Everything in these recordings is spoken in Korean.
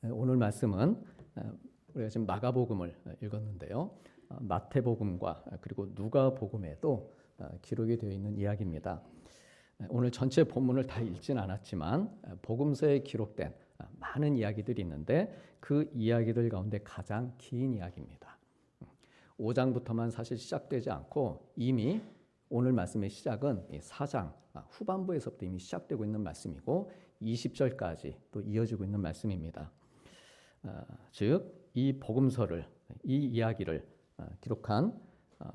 네, 오늘 말씀은 어, 우리가 지금 마가복음을 읽었는데요. 어, 마태복음과 그리고 누가복음에도 어, 기록이 되어 있는 이야기입니다. 네, 오늘 전체 본문을 다 읽진 않았지만 복음서에 기록된 많은 이야기들이 있는데 그 이야기들 가운데 가장 긴 이야기입니다. 5장부터만 사실 시작되지 않고 이미 오늘 말씀의 시작은 4장 아, 후반부에서부터 이미 시작되고 있는 말씀이고 20절까지 또 이어지고 있는 말씀입니다. 아, 즉이 복음서를 이 이야기를 아, 기록한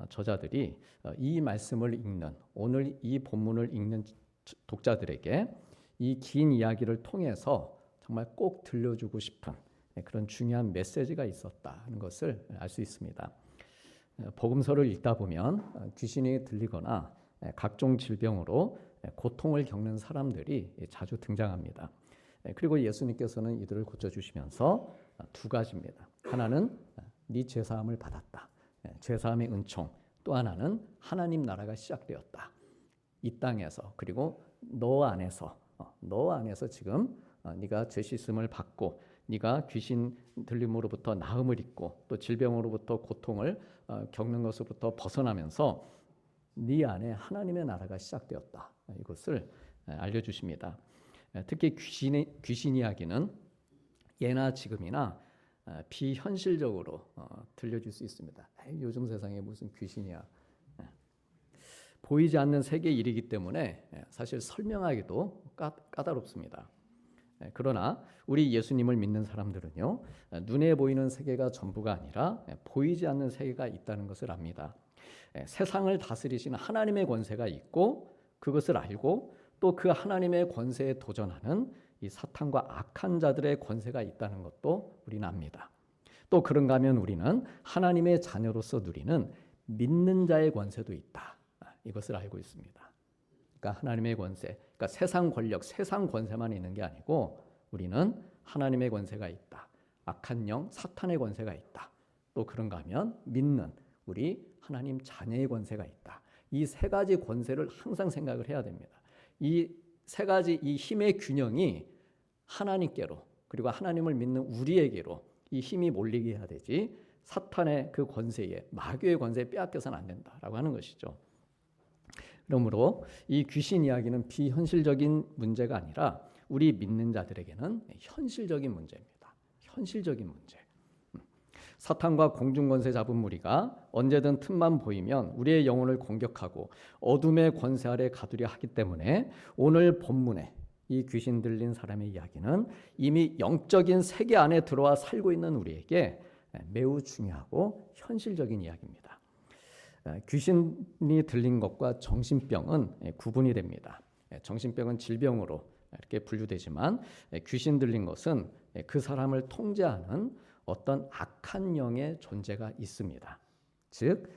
저자들이 어, 이 말씀을 읽는 오늘 이 본문을 읽는 독자들에게 이 긴 이야기를 통해서 정말 꼭 들려주고 싶은 네, 그런 중요한 메시지가 있었다는 것을 알 수 있습니다. 어, 복음서를 읽다 보면 어, 귀신이 들리거나 각종 질병으로 고통을 겪는 사람들이 자주 등장합니다. 그리고 예수님께서는 이들을 고쳐주시면서 두 가지입니다. 하나는 네 죄사함을 받았다. 죄사함의 은총. 또 하나는 하나님 나라가 시작되었다. 이 땅에서 그리고 너 안에서 어, 너 안에서 지금 네가 죄 씻음을 받고 네가 귀신 들림으로부터 나음을 입고 또 질병으로부터 고통을 어, 겪는 것으로부터 벗어나면서 네 안에 하나님의 나라가 시작되었다. 이것을 알려 주십니다. 특히 귀신의 귀신 이야기는 예나 지금이나 비현실적으로 어, 들려줄 수 있습니다. 요즘 세상에 무슨 귀신이야? 보이지 않는 세계 일이기 때문에 사실 설명하기도 까다롭습니다. 예, 그러나 우리 예수님을 믿는 사람들은요, 눈에 보이는 세계가 전부가 아니라 예, 보이지 않는 세계가 있다는 것을 압니다. 예, 세상을 다스리시는 하나님의 권세가 있고 그것을 알고 또 그 하나님의 권세에 도전하는 이 사탄과 악한 자들의 권세가 있다는 것도 우리는 압니다. 또 그런가 하면 우리는 하나님의 자녀로서 누리는 믿는 자의 권세도 있다. 아, 이것을 알고 있습니다. 그러니까 하나님의 권세, 그러니까 세상 권력, 세상 권세만 있는 게 아니고 우리는 하나님의 권세가 있다. 악한 영, 사탄의 권세가 있다. 또 그런가 하면 믿는 우리 하나님 자녀의 권세가 있다. 이 세 가지 권세를 항상 생각을 해야 됩니다. 이 세 가지 이 힘의 균형이 하나님께로 그리고 하나님을 믿는 우리에게로 이 힘이 몰리게 해야 되지 사탄의 그 권세에 마귀의 권세에 빼앗겨서는 안 된다라고 하는 것이죠. 그러므로 이 귀신 이야기는 비현실적인 문제가 아니라 우리 믿는 자들에게는 현실적인 문제입니다. 현실적인 문제. 음. 사탄과 공중권세 잡은 무리가 언제든 틈만 보이면 우리의 영혼을 공격하고 어둠의 권세 아래 가두려 하기 때문에 오늘 본문에 이 귀신 들린 사람의 이야기는 이미 영적인 세계 안에 들어와 살고 있는 우리에게 매우 중요하고 현실적인 이야기입니다. 아, 귀신이 들린 것과 정신병은 예, 구분이 됩니다. 예, 정신병은 질병으로 이렇게 분류되지만 예, 귀신 들린 것은 그 사람을 통제하는 어떤 악한 영의 존재가 있습니다. 즉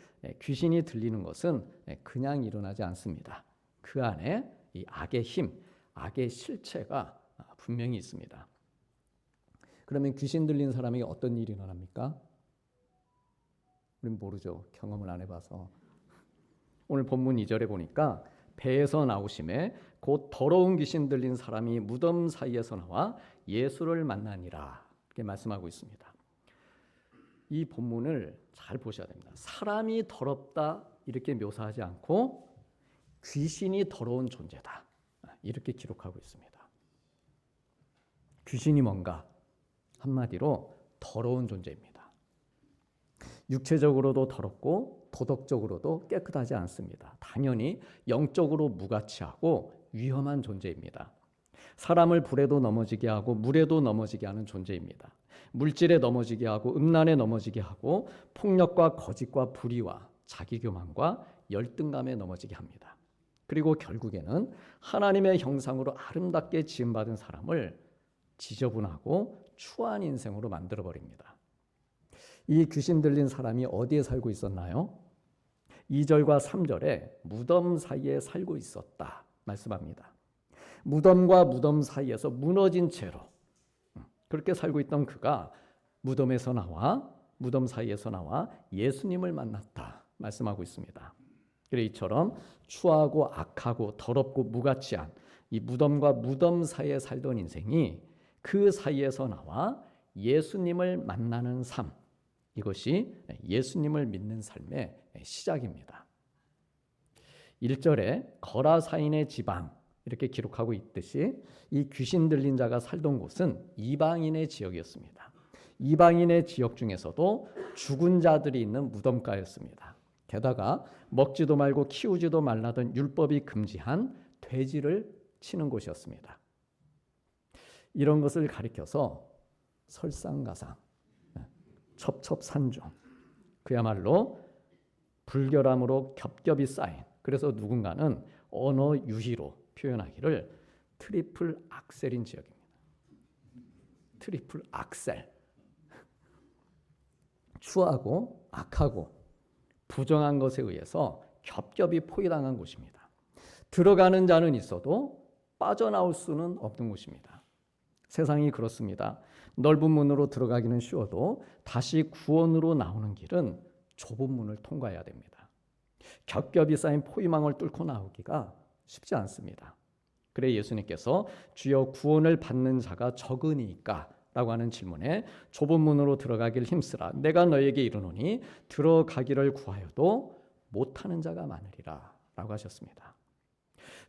귀신이 들리는 것은 그냥 일어나지 않습니다. 그 안에 이 악의 힘, 악의 실체가 아, 분명히 있습니다. 그러면 귀신 들린 사람에게 어떤 일이 일어납니까? 우린 모르죠. 경험을 안 해봐서. 오늘 본문 2절에 보니까 배에서 나오심에 곧 더러운 귀신 들린 사람이 무덤 사이에서 나와 예수를 만나니라 이렇게 말씀하고 있습니다. 이 본문을 잘 보셔야 됩니다. 사람이 더럽다 이렇게 묘사하지 않고 귀신이 더러운 존재다 이렇게 기록하고 있습니다. 귀신이 뭔가 한마디로 더러운 존재입니다. 육체적으로도 더럽고 도덕적으로도 깨끗하지 않습니다. 당연히 영적으로 무가치하고 위험한 존재입니다. 사람을 불에도 넘어지게 하고 물에도 넘어지게 하는 존재입니다. 물질에 넘어지게 하고 음란에 넘어지게 하고 폭력과 거짓과 불의와 자기교만과 열등감에 넘어지게 합니다. 그리고 결국에는 하나님의 형상으로 아름답게 지음받은 사람을 지저분하고 추한 인생으로 만들어 버립니다. 이 귀신 들린 사람이 어디에 살고 있었나요? 2절과 3절에 무덤 사이에 살고 있었다 말씀합니다. 무덤과 무덤 사이에서 무너진 채로 음, 그렇게 살고 있던 그가 무덤에서 나와 무덤 사이에서 나와 예수님을 만났다 말씀하고 있습니다. 그래 이처럼 추하고 악하고 더럽고 무가치한 이 무덤과 무덤 사이에 살던 인생이 그 사이에서 나와 예수님을 만나는 삶. 이것이 예수님을 믿는 삶의 시작입니다. 1절에 거라사인의 지방 이렇게 기록하고 있듯이 이 귀신 들린 자가 살던 곳은 이방인의 지역이었습니다. 이방인의 지역 중에서도 죽은 자들이 있는 무덤가였습니다. 게다가 먹지도 말고 키우지도 말라던 율법이 금지한 돼지를 치는 곳이었습니다. 이런 것을 가리켜서 설상가상, 첩첩산중, 그야말로 불결함으로 겹겹이 쌓인 그래서 누군가는 언어 유희로 표현하기를 트리플 악셀인 지역입니다. 트리플 악셀. 추하고 악하고 부정한 것에 의해서 겹겹이 포위당한 곳입니다. 들어가는 자는 있어도 빠져나올 수는 없는 곳입니다. 세상이 그렇습니다. 넓은 문으로 들어가기는 쉬워도 다시 구원으로 나오는 길은 좁은 문을 통과해야 됩니다. 겹겹이 쌓인 포위망을 뚫고 나오기가 쉽지 않습니다. 그래 예수님께서 주여 구원을 받는 자가 적으니까 라고 하는 질문에 좁은 문으로 들어가길 힘쓰라 내가 너에게 이르노니 들어가기를 구하여도 못하는 자가 많으리라 라고 하셨습니다.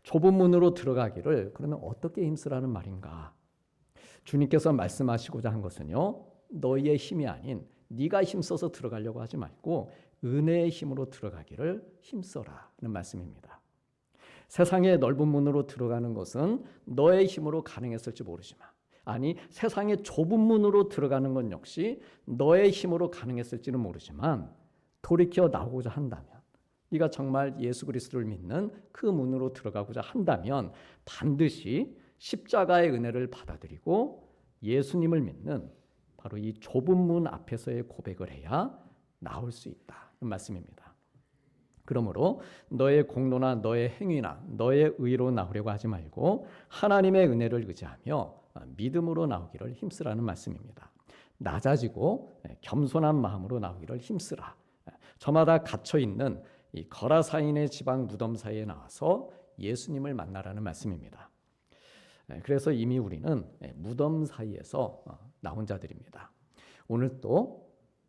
좁은 문으로 들어가기를 그러면 어떻게 힘쓰라는 말인가? 주님께서 말씀하시고자 한 것은요. 너희의 힘이 아닌 네가 힘써서 들어가려고 하지 말고 은혜의 힘으로 들어가기를 힘써라는 말씀입니다. 세상의 넓은 문으로 들어가는 것은 너의 힘으로 가능했을지 모르지만 아니 세상의 좁은 문으로 들어가는 건 역시 너의 힘으로 가능했을지는 모르지만 돌이켜 나오고자 한다면 네가 정말 예수 그리스도를 믿는 그 문으로 들어가고자 한다면 반드시 십자가의 은혜를 받아들이고 예수님을 믿는 바로 이 좁은 문 앞에서의 고백을 해야 나올 수 있다는 말씀입니다. 그러므로 너의 공로나 너의 행위나 너의 의로 나오려고 하지 말고 하나님의 은혜를 의지하며 믿음으로 나오기를 힘쓰라는 말씀입니다. 낮아지고 겸손한 마음으로 나오기를 힘쓰라. 저마다 갇혀 있는 이 거라사인의 지방 무덤 사이에 나와서 예수님을 만나라는 말씀입니다. 그래서 이미 우리는 무덤 사이에서 나온 자들입니다. 오늘 또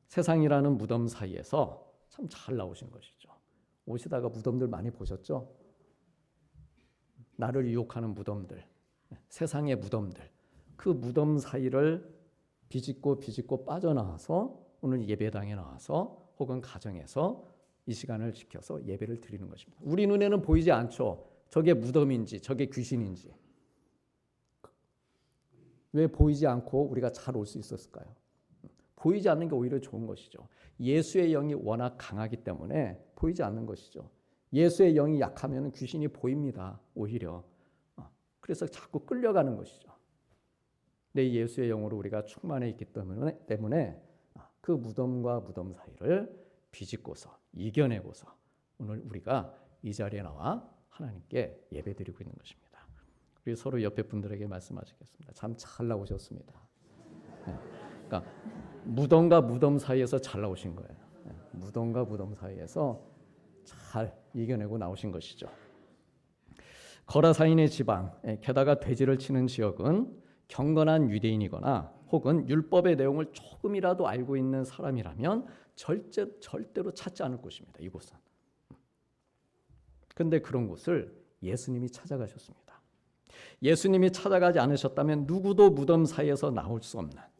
세상이라는 무덤 사이에서 참 잘 나오신 것이죠. 오시다가 무덤들 많이 보셨죠? 나를 유혹하는 무덤들, 세상의 무덤들, 그 무덤 사이를 비집고 비집고 빠져나와서 오늘 예배당에 나와서 혹은 가정에서 이 시간을 지켜서 예배를 드리는 것입니다. 우리 눈에는 보이지 않죠. 저게 무덤인지 저게 귀신인지. 왜 보이지 않고 우리가 잘 올 수 있었을까요? 보이지 않는 게 오히려 좋은 것이죠. 예수의 영이 워낙 강하기 때문에 보이지 않는 것이죠. 예수의 영이 약하면 귀신이 보입니다. 오히려. 어, 그래서 자꾸 끌려가는 것이죠. 내 예수의 영으로 우리가 충만해 있기 때문에, 어, 그 무덤과 무덤 사이를 비집고서 이겨내고서 오늘 우리가 이 자리에 나와 하나님께 예배드리고 있는 것입니다. 우리 서로 옆에 분들에게 말씀하시겠습니다. 참 잘 나오셨습니다. 네. 그러니까 무덤과 무덤 사이에서 잘 나오신 거예요. 네. 무덤과 무덤 사이에서 잘 이겨내고 나오신 것이죠. 거라사인의 지방, 예, 게다가 돼지를 치는 지역은 경건한 유대인이거나 혹은 율법의 내용을 조금이라도 알고 있는 사람이라면 절대, 절대로 찾지 않을 곳입니다. 이곳은. 근데 그런 곳을 예수님이 찾아가셨습니다. 예수님이 찾아가지 않으셨다면 누구도 무덤 사이에서 나올 수 없는 네,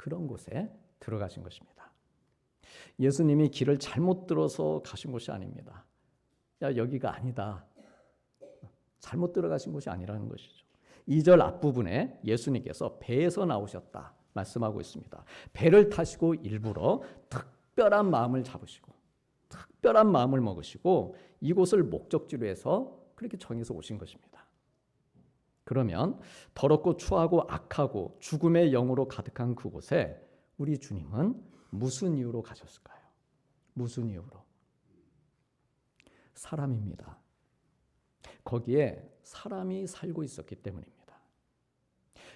그런 곳에 들어가신 것입니다. 예수님이 길을 잘못 들어서 가신 곳이 아닙니다. 야, 여기가 아니다. 잘못 들어가신 곳이 아니라는 것이죠. 2절 앞부분에 예수님께서 배에서 나오셨다 말씀하고 있습니다. 배를 타시고 일부러 특별한 마음을 잡으시고 특별한 마음을 먹으시고 이곳을 목적지로 해서 그렇게 정해서 오신 것입니다. 그러면 더럽고 추하고 악하고 죽음의 영으로 가득한 그곳에 우리 주님은 무슨 이유로 가셨을까요? 무슨 이유로? 사람입니다. 거기에 사람이 살고 있었기 때문입니다.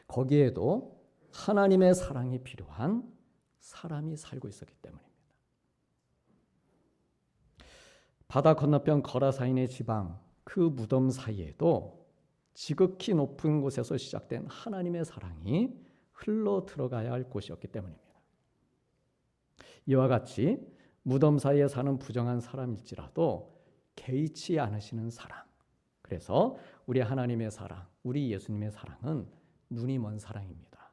거기에도 하나님의 사랑이 필요한 사람이 살고 있었기 때문입니다. 바다 건너편 거라사인의 지방 그 무덤 사이에도 지극히 높은 곳에서 시작된 하나님의 사랑이 흘러 들어가야 할 곳이었기 때문입니다. 이와 같이 무덤 사이에 사는 부정한 사람일지라도 개의치 않으시는 사랑. 그래서 우리 하나님의 사랑, 우리 예수님의 사랑은 눈이 먼 사랑입니다.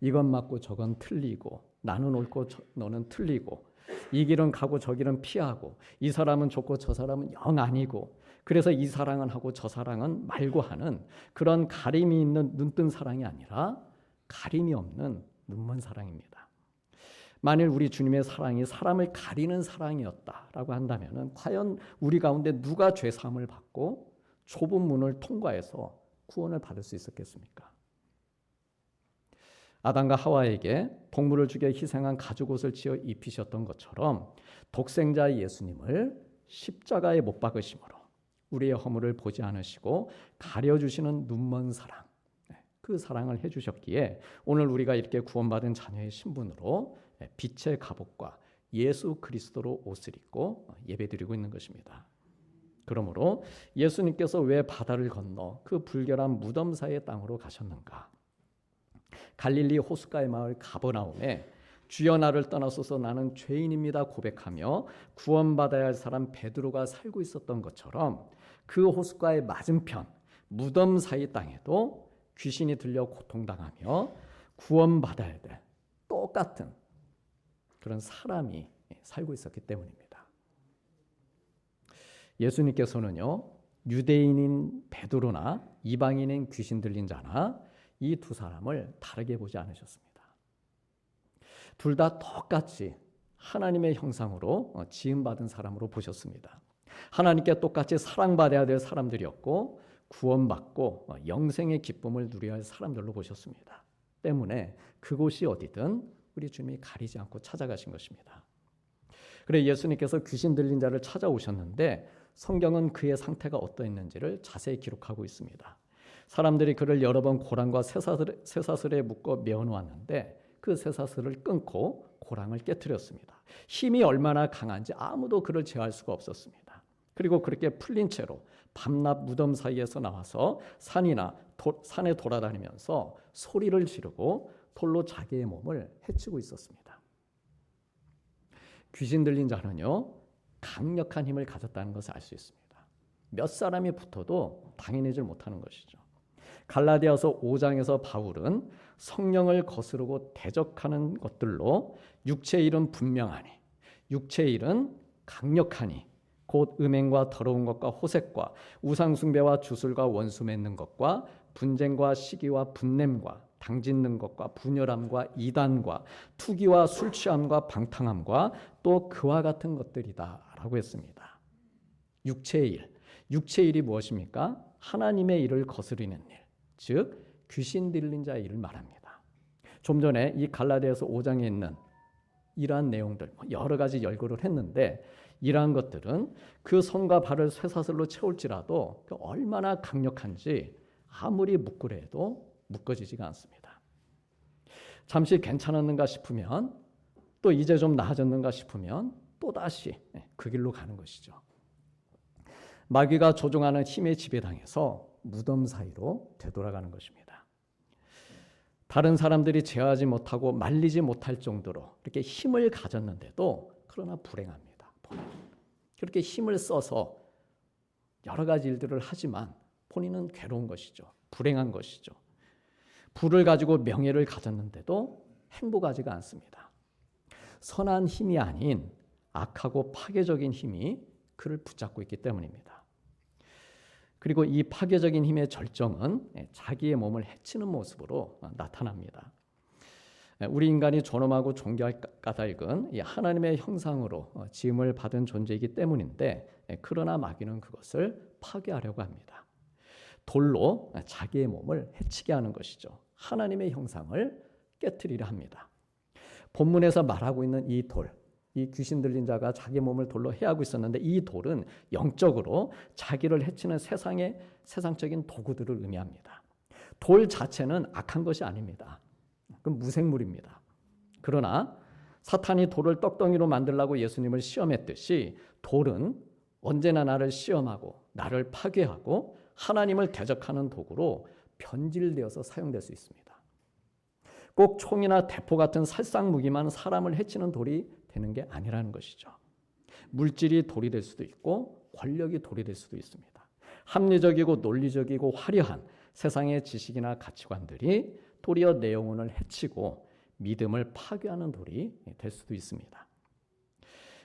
이건 맞고 저건 틀리고 나는 옳고 저, 너는 틀리고 이 길은 가고 저 길은 피하고 이 사람은 좋고 저 사람은 영 아니고 그래서 이 사랑은 하고 저 사랑은 말고 하는 그런 가림이 있는 눈뜬 사랑이 아니라 가림이 없는 눈먼 사랑입니다. 만일 우리 주님의 사랑이 사람을 가리는 사랑이었다라고 한다면은 과연 우리 가운데 누가 죄 사함을 받고 좁은 문을 통과해서 구원을 받을 수 있었겠습니까? 아담과 하와에게 동물을 죽여 희생한 가죽 옷을 지어 입히셨던 것처럼 독생자 예수님을 십자가에 못 박으심으로 우리의 허물을 보지 않으시고 가려주시는 눈먼 사랑 네, 그 사랑을 해주셨기에 오늘 우리가 이렇게 구원받은 자녀의 신분으로 네, 빛의 갑옷과 예수 그리스도로 옷을 입고 예배드리고 있는 것입니다. 그러므로 예수님께서 왜 바다를 건너 그 불결한 무덤 사이의 땅으로 가셨는가? 갈릴리 호숫가의 마을 가버나움에 주여 나를 떠나소서 나는 죄인입니다 고백하며 구원받아야 할 사람 베드로가 살고 있었던 것처럼 그 호숫가의 맞은편 무덤 사이 땅에도 귀신이 들려 고통당하며 구원받아야 될 똑같은 그런 사람이 살고 있었기 때문입니다. 예수님께서는요 유대인인 베드로나 이방인인 귀신 들린 자나 이 두 사람을 다르게 보지 않으셨습니다. 둘 다 똑같이 하나님의 형상으로 어, 지음받은 사람으로 보셨습니다. 하나님께 똑같이 사랑받아야 될 사람들이었고 구원받고 어, 영생의 기쁨을 누려야 할 사람들로 보셨습니다. 때문에 그곳이 어디든 우리 주님이 가리지 않고 찾아가신 것입니다. 그래 예수님께서 귀신 들린 자를 찾아오셨는데 성경은 그의 상태가 어떠했는지를 자세히 기록하고 있습니다. 사람들이 그를 여러 번 고랑과 쇠사슬에, 쇠사슬에 묶어 메어놓았는데 그 쇠사슬을 끊고 고랑을 깨뜨렸습니다. 힘이 얼마나 강한지 아무도 그를 제어할 수가 없었습니다. 그리고 그렇게 풀린 채로 밤낮 무덤 사이에서 나와서 산이나 도, 산에 돌아다니면서 소리를 지르고 돌로 자기의 몸을 해치고 있었습니다. 귀신 들린 자는요 강력한 힘을 가졌다는 것을 알 수 있습니다. 몇 사람이 붙어도 당해내질 못하는 것이죠. 갈라디아서 5장에서 바울은 성령을 거스르고 대적하는 것들로 육체의 일은 분명하니 육체의 일은 강력하니 곧 음행과 더러운 것과 호색과 우상 숭배와 주술과 원수 맺는 것과 분쟁과 시기와 분냄과 당짓는 것과 분열함과 이단과 투기와 술 취함과 방탕함과 또 그와 같은 것들이다라고 했습니다. 육체의 일. 육체의 일이 무엇입니까? 하나님의 일을 거스르는 일. 즉 귀신 들린 자의 일을 말합니다. 좀 전에 이 갈라디아서 5장에 있는 이러한 내용들 뭐 여러 가지 열거를 했는데 이러한 것들은 그 손과 발을 쇠사슬로 채울지라도 그 얼마나 강력한지 아무리 묶으래도 묶어지지가 않습니다. 잠시 괜찮았는가 싶으면 또 이제 좀 나아졌는가 싶으면 또 다시 네, 그 길로 가는 것이죠. 마귀가 조종하는 힘의 지배당해서 무덤 사이로 되돌아가는 것입니다. 다른 사람들이 제어하지 못하고 말리지 못할 정도로 이렇게 힘을 가졌는데도 그러나 불행합니다. 그렇게 힘을 써서 여러 가지 일들을 하지만 본인은 괴로운 것이죠. 불행한 것이죠. 부를 가지고 명예를 가졌는데도 행복하지가 않습니다. 선한 힘이 아닌 악하고 파괴적인 힘이 그를 붙잡고 있기 때문입니다. 그리고 이 파괴적인 힘의 절정은 자기의 몸을 해치는 모습으로 나타납니다. 우리 인간이 존엄하고 존귀할 까닭은 하나님의 형상으로 지음을 받은 존재이기 때문인데 그러나 마귀는 그것을 파괴하려고 합니다. 돌로 자기의 몸을 해치게 하는 것이죠. 하나님의 형상을 깨뜨리려 합니다. 본문에서 말하고 있는 이 돌, 이 귀신 들린 자가 자기 몸을 돌로 해하고 있었는데 이 돌은 영적으로 자기를 해치는 세상의 세상적인 도구들을 의미합니다. 돌 자체는 악한 것이 아닙니다. 그 무생물입니다. 그러나 사탄이 돌을 떡덩이로 만들라고 예수님을 시험했듯이 돌은 언제나 나를 시험하고 나를 파괴하고 하나님을 대적하는 도구로 변질되어서 사용될 수 있습니다. 꼭 총이나 대포 같은 살상 무기만 사람을 해치는 돌이 되는 게 아니라는 것이죠. 물질이 돌이 될 수도 있고 권력이 돌이 될 수도 있습니다. 합리적이고 논리적이고 화려한 세상의 지식이나 가치관들이 도리어 내 영혼을 해치고 믿음을 파괴하는 돌이 될 수도 있습니다.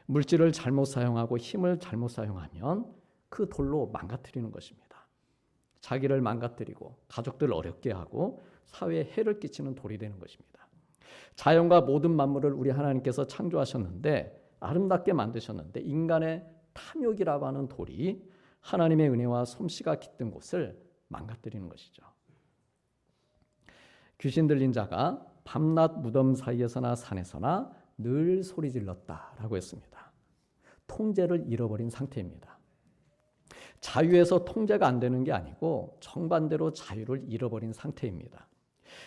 물질을 잘못 사용하고 힘을 잘못 사용하면 그 돌로 망가뜨리는 것입니다. 자기를 망가뜨리고 가족들 어렵게 하고 사회에 해를 끼치는 돌이 되는 것입니다. 자연과 모든 만물을 우리 하나님께서 창조하셨는데 아름답게 만드셨는데 인간의 탐욕이라고 하는 돌이 하나님의 은혜와 솜씨가 깃든 곳을 망가뜨리는 것이죠. 귀신 들린 자가 밤낮 무덤 사이에서나 산에서나 늘 소리 질렀다라고 했습니다. 통제를 잃어버린 상태입니다. 자유에서 통제가 안 되는 게 아니고 정반대로 자유를 잃어버린 상태입니다.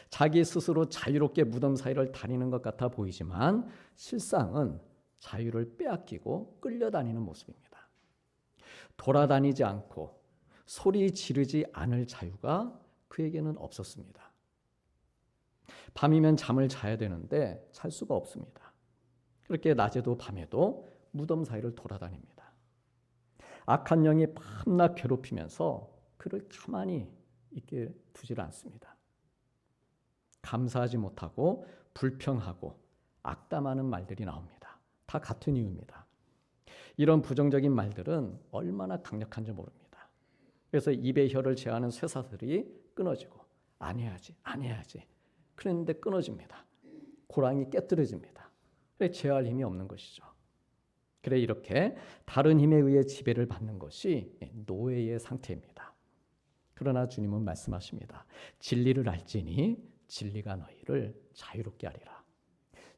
자기 스스로 자유롭게 무덤 사이를 다니는 것 같아 보이지만 실상은 자유를 빼앗기고 끌려다니는 모습입니다. 돌아다니지 않고 소리 지르지 않을 자유가 그에게는 없었습니다. 밤이면 잠을 자야 되는데 잘 수가 없습니다. 그렇게 낮에도 밤에도 무덤 사이를 돌아다닙니다. 악한 영이 밤낮 괴롭히면서 그를 가만히 있게 두질 않습니다. 감사하지 못하고 불평하고 악담하는 말들이 나옵니다. 다 같은 이유입니다. 이런 부정적인 말들은 얼마나 강력한지 모릅니다. 그래서 입의 혀를 제하는 쇠사슬이 끊어지고 안 해야지, 안 해야지. 그랬는데 끊어집니다. 고랑이 깨뜨려집니다. 그래 제할 힘이 없는 것이죠. 그래 이렇게 다른 힘에 의해 지배를 받는 것이 노예의 상태입니다. 그러나 주님은 말씀하십니다. 진리를 알지니 진리가 너희를 자유롭게 하리라.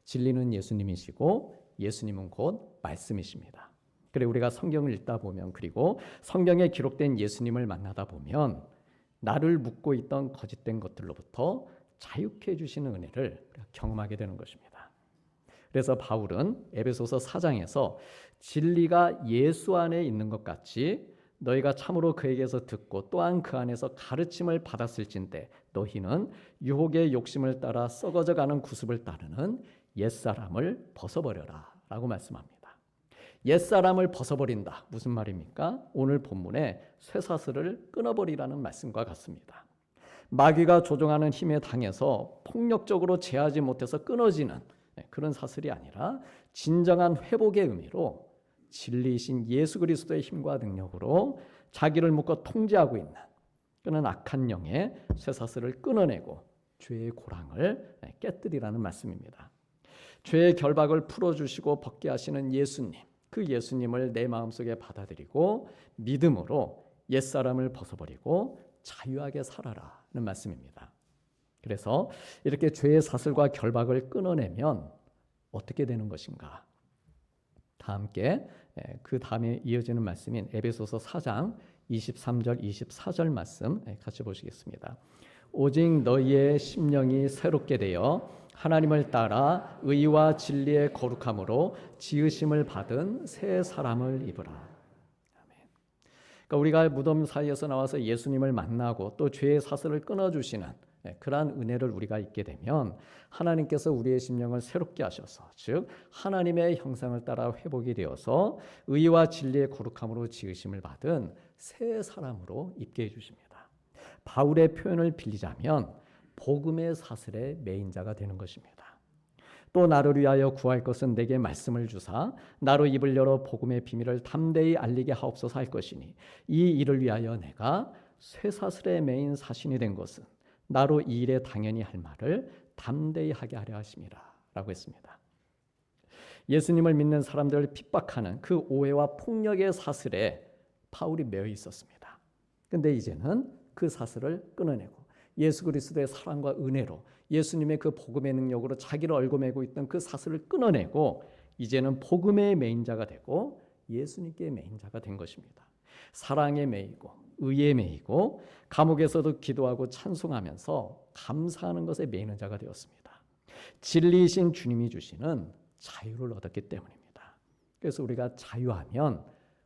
진리는 예수님이시고 예수님은 곧 말씀이십니다. 그래 우리가 성경을 읽다 보면 그리고 성경에 기록된 예수님을 만나다 보면 나를 묶고 있던 거짓된 것들로부터 자유케 해 주시는 은혜를 경험하게 되는 것입니다. 그래서 바울은 에베소서 4장에서 진리가 예수 안에 있는 것 같이 너희가 참으로 그에게서 듣고 또한 그 안에서 가르침을 받았을진데 너희는 유혹의 욕심을 따라 썩어져 가는 구습을 따르는 옛사람을 벗어버려라 라고 말씀합니다. 옛사람을 벗어버린다. 무슨 말입니까? 오늘 본문에 쇠사슬을 끊어버리라는 말씀과 같습니다. 마귀가 조종하는 힘에 당해서 폭력적으로 제하지 못해서 끊어지는 네, 그런 사슬이 아니라 진정한 회복의 의미로 진리이신 예수 그리스도의 힘과 능력으로 자기를 묶어 통제하고 있는 그는 악한 영의 쇠사슬을 끊어내고 죄의 고랑을 네, 깨뜨리라는 말씀입니다. 죄의 결박을 풀어주시고 벗게 하시는 예수님. 그 예수님을 내 마음속에 받아들이고 믿음으로 옛사람을 벗어버리고 자유하게 살아라는 말씀입니다. 그래서 이렇게 죄의 사슬과 결박을 끊어내면 어떻게 되는 것인가? 다 함께 예, 그 다음에 이어지는 말씀인 에베소서 4장 23절 24절 말씀 예, 같이 보시겠습니다. 오직 너희의 심령이 새롭게 되어 하나님을 따라 의와 진리의 거룩함으로 지으심을 받은 새 사람을 입으라. 그러니까 우리가 무덤 사이에서 나와서 예수님을 만나고 또 죄의 사슬을 끊어 주시는 네, 그러한 은혜를 우리가 잊게 되면 하나님께서 우리의 심령을 새롭게 하셔서 즉 하나님의 형상을 따라 회복이 되어서 의와 진리의 거룩함으로 지으심을 받은 새 사람으로 입게 해 주십니다. 바울의 표현을 빌리자면 복음의 사슬의 메인자가 되는 것입니다. 또 나를 위하여 구할 것은 내게 말씀을 주사 나로 입을 열어 복음의 비밀을 담대히 알리게 하옵소서 할 것이니 이 일을 위하여 내가 쇠사슬의 메인 사신이 된 것은 나로 이 일에 당연히 할 말을 담대히 하게 하려 하심이라라고 했습니다. 예수님을 믿는 사람들을 핍박하는 그 오해와 폭력의 사슬에 파울이 매여 있었습니다. 근데 이제는 그 사슬을 끊어내고 예수 그리스도의 사랑과 은혜로 예수님의 그 복음의 능력으로 자기를 얽어매고 있던 그 사슬을 끊어내고 이제는 복음의 메인자가 되고 예수님께 메인자가 된 것입니다. 사랑에 매이고 의에 매이고 감옥에서도 기도하고 찬송하면서 감사하는 것에 매이는 자가 되었습니다. 진리이신 주님이 주시는 자유를 얻었기 때문입니다. 그래서 우리가 자유하면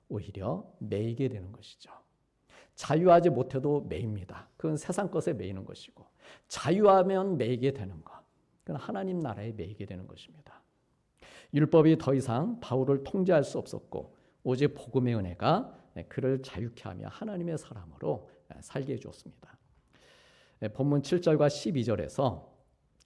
오히려 매이게 되는 것이죠. 자유하지 못해도 매입니다. 그건 세상 것에 매이는 것이고 자유하면 매이게 되는 것. 그건 하나님 나라에 매이게 되는 것입니다. 율법이 더 이상 바울을 통제할 수 없었고 오직 복음의 은혜가 그를 자유케 하며 하나님의 사람으로 살게 해 주었습니다. 본문 7절과 12절에서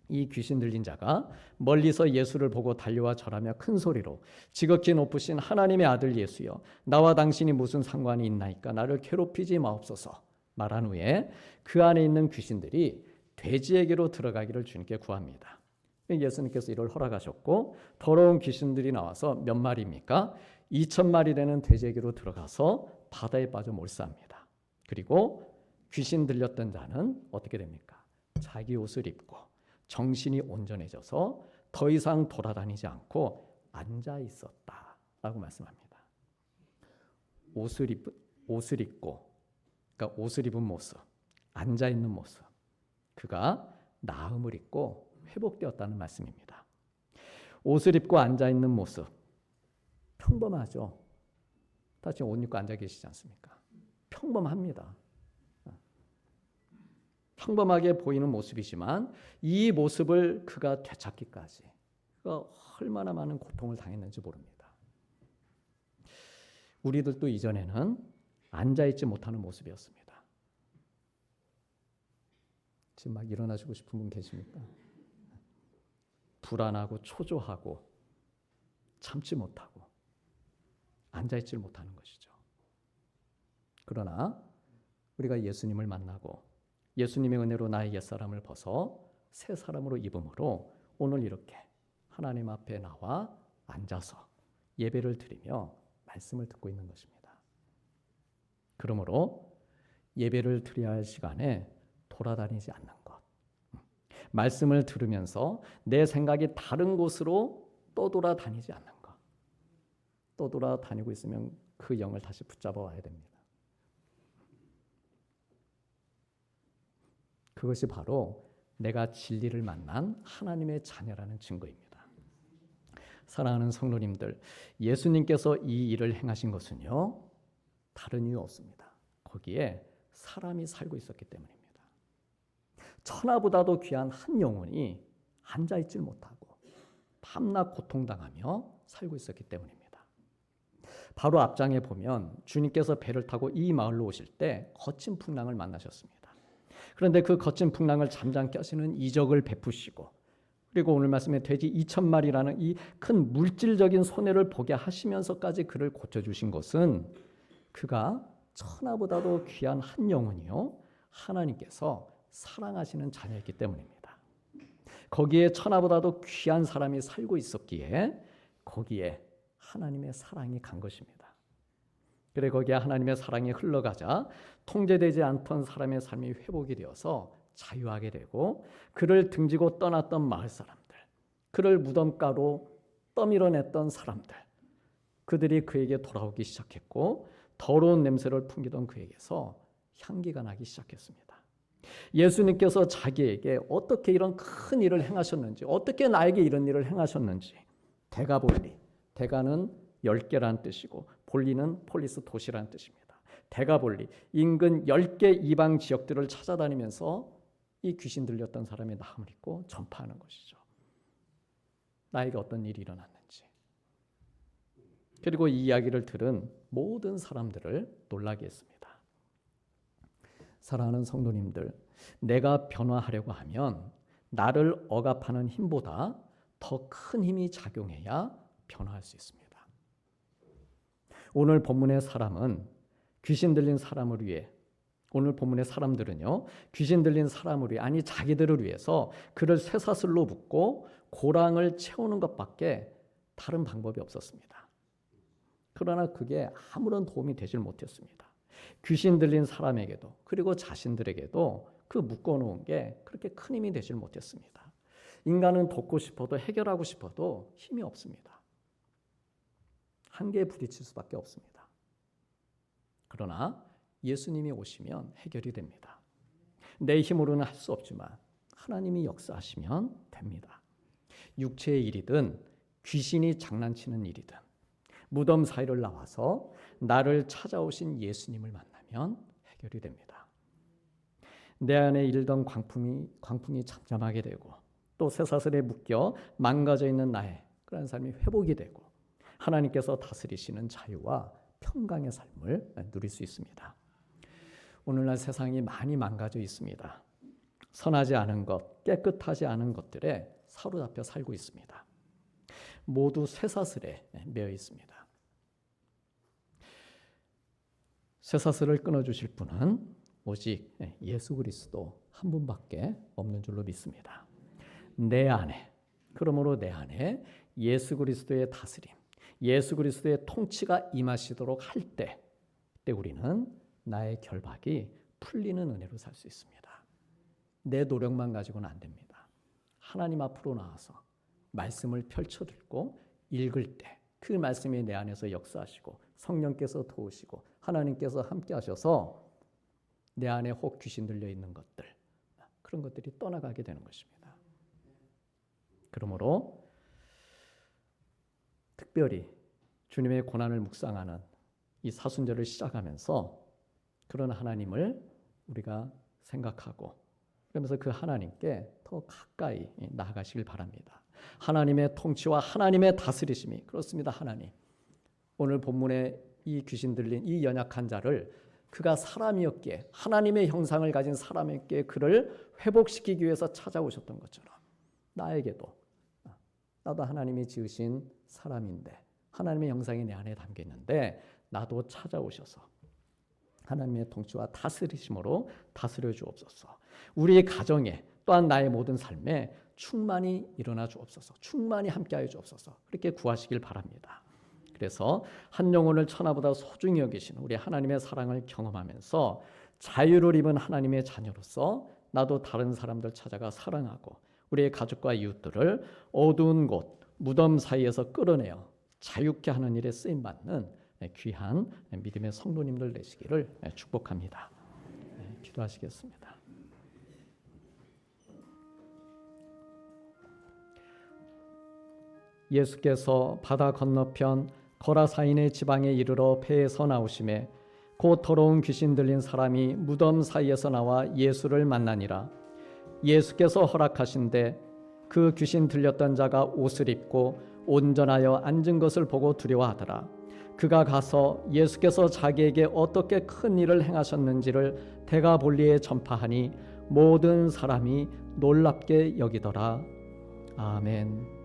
이 귀신 들린 자가 멀리서 예수를 보고 달려와 절하며 큰 소리로 지극히 높으신 하나님의 아들 예수여 나와 당신이 무슨 상관이 있나이까 나를 괴롭히지 마옵소서 말한 후에 그 안에 있는 귀신들이 돼지에게로 들어가기를 주님께 구합니다. 예수님께서 이를 허락하셨고 더러운 귀신들이 나와서 몇 마리입니까? 2천 마리 되는 돼지에게로 들어가서 바다에 빠져 몰사합니다. 그리고 귀신 들렸던 자는 어떻게 됩니까? 자기 옷을 입고 정신이 온전해져서 더 이상 돌아다니지 않고 앉아 있었다라고 말씀합니다. 옷을 입 옷을 입고 그러니까 옷을 입은 모습, 앉아 있는 모습. 그가 나음을 입고 회복되었다는 말씀입니다. 옷을 입고 앉아 있는 모습 평범하죠. 다시 옷 입고 앉아 계시지 않습니까? 평범합니다. 평범하게 보이는 모습이지만 이 모습을 그가 되찾기까지 그가 얼마나 많은 고통을 당했는지 모릅니다. 우리들도 이전에는 앉아 있지 못하는 모습이었습니다. 지금 막 일어나시고 싶은 분 계십니까? 불안하고 초조하고 참지 못하고 앉아 있질 못하는 것이죠. 그러나 우리가 예수님을 만나고 예수님의 은혜로 나의 옛사람을 벗어 새 사람으로 입음으로 오늘 이렇게 하나님 앞에 나와 앉아서 예배를 드리며 말씀을 듣고 있는 것입니다. 그러므로 예배를 드려야 할 시간에 돌아다니지 않는 것. 말씀을 들으면서 내 생각이 다른 곳으로 떠돌아다니지 않는 것. 떠돌아다니고 있으면 그 영을 다시 붙잡아 와야 됩니다. 그것이 바로 내가 진리를 만난 하나님의 자녀라는 증거입니다. 사랑하는 성도님들, 예수님께서 이 일을 행하신 것은요, 다른 이유 없습니다. 거기에 사람이 살고 있었기 때문입니다. 천하보다도 귀한 한 영혼이 앉아 있질 못하고 밤낮 고통당하며 살고 있었기 때문입니다. 바로 앞장에 보면 주님께서 배를 타고 이 마을로 오실 때 거친 풍랑을 만나셨습니다. 그런데 그 거친 풍랑을 잠잠케 하시는 이적을 베푸시고 그리고 오늘 말씀에 돼지 2천 마리라는 이 큰 물질적인 손해를 보게 하시면서까지 그를 고쳐 주신 것은 그가 천하보다도 귀한 한 영혼이요 하나님께서 사랑하시는 자녀였기 때문입니다. 거기에 천하보다도 귀한 사람이 살고 있었기에 거기에 하나님의 사랑이 간 것입니다. 그래 거기에 하나님의 사랑이 흘러가자 통제되지 않던 사람의 삶이 회복이 되어서 자유하게 되고 그를 등지고 떠났던 마을 사람들, 그를 무덤가로 떠밀어냈던 사람들, 그들이 그에게 돌아오기 시작했고 더러운 냄새를 풍기던 그에게서 향기가 나기 시작했습니다. 예수님께서 자기에게 어떻게 이런 큰 일을 행하셨는지, 어떻게 나에게 이런 일을 행하셨는지, 대가 볼리, 대가는 열 개라는 뜻이고 볼리는 폴리스 도시라는 뜻입니다. 대가 볼리, 인근 열 개 이방 지역들을 찾아다니면서 이 귀신 들렸던 사람의 나음을 입고 전파하는 것이죠. 나에게 어떤 일이 일어났는지. 그리고 이 이야기를 들은 모든 사람들을 놀라게 했습니다. 사랑하는 성도님들, 내가 변화하려고 하면 나를 억압하는 힘보다 더 큰 힘이 작용해야 변화할 수 있습니다. 오늘 본문의 사람은 귀신 들린 사람을 위해 오늘 본문의 사람들은요 귀신 들린 사람을 위해 아니 자기들을 위해서 그를 쇠사슬로 묶고 고랑을 채우는 것밖에 다른 방법이 없었습니다. 그러나 그게 아무런 도움이 되질 못했습니다. 귀신 들린 사람에게도 그리고 자신들에게도 그 묶어놓은 게 그렇게 큰 힘이 되질 못했습니다. 인간은 돕고 싶어도 해결하고 싶어도 힘이 없습니다. 한계에 부딪힐 수밖에 없습니다. 그러나 예수님이 오시면 해결이 됩니다. 내 힘으로는 할 수 없지만 하나님이 역사하시면 됩니다. 육체의 일이든 귀신이 장난치는 일이든 무덤 사이를 나와서 나를 찾아오신 예수님을 만나면 해결이 됩니다. 내 안에 일던 광풍이 광풍이 잠잠하게 되고 또 쇠사슬에 묶여 망가져 있는 나의 그런 삶이 회복이 되고 하나님께서 다스리시는 자유와 평강의 삶을 누릴 수 있습니다. 오늘날 세상이 많이 망가져 있습니다. 선하지 않은 것, 깨끗하지 않은 것들에 사로잡혀 살고 있습니다. 모두 쇠사슬에 매여 있습니다. 쇠사슬을 끊어 주실 분은 오직 예수 그리스도 한 분밖에 없는 줄로 믿습니다. 내 안에 그러므로 내 안에 예수 그리스도의 다스림, 예수 그리스도의 통치가 임하시도록 할 때, 그때 우리는 나의 결박이 풀리는 은혜로 살 수 있습니다. 내 노력만 가지고는 안 됩니다. 하나님 앞으로 나와서 말씀을 펼쳐 들고 읽을 때 그 말씀이 내 안에서 역사하시고 성령께서 도우시고 하나님께서 함께 하셔서 내 안에 혹 귀신 들려 있는 것들 그런 것들이 떠나가게 되는 것입니다. 그러므로 특별히 주님의 고난을 묵상하는 이 사순절을 시작하면서 그런 하나님을 우리가 생각하고 그러면서 그 하나님께 더 가까이 나아가시길 바랍니다. 하나님의 통치와 하나님의 다스리심이 그렇습니다. 하나님. 오늘 본문에 이 귀신 들린 이 연약한 자를 그가 사람이었기에 하나님의 형상을 가진 사람에게 그를 회복시키기 위해서 찾아오셨던 것처럼 나에게도 나도 하나님이 지으신 사람인데 하나님의 형상이 내 안에 담겨 있는데 나도 찾아오셔서 하나님의 통치와 다스리심으로 다스려 주옵소서. 우리의 가정에 또한 나의 모든 삶에 충만히 일어나 주옵소서. 충만히 함께하여 주옵소서. 그렇게 구하시길 바랍니다. 그래서 한 영혼을 천하보다 소중히 여기시는 우리 하나님의 사랑을 경험하면서 자유를 입은 하나님의 자녀로서 나도 다른 사람들 찾아가 사랑하고 우리의 가족과 이웃들을 어두운 곳 무덤 사이에서 끌어내어 자유케 하는 일에 쓰임 받는 귀한 믿음의 성도님들 되시기를 축복합니다. 네, 기도하시겠습니다. 예수께서 바다 건너편 거라사인의 지방에 이르러 배에서 나오심에 곧 더러운 귀신 들린 사람이 무덤 사이에서 나와 예수를 만나니라. 예수께서 허락하신데 그 귀신 들렸던 자가 옷을 입고 온전하여 앉은 것을 보고 두려워하더라. 그가 가서 예수께서 자기에게 어떻게 큰 일을 행하셨는지를 대가볼리에 전파하니 모든 사람이 놀랍게 여기더라. 아멘.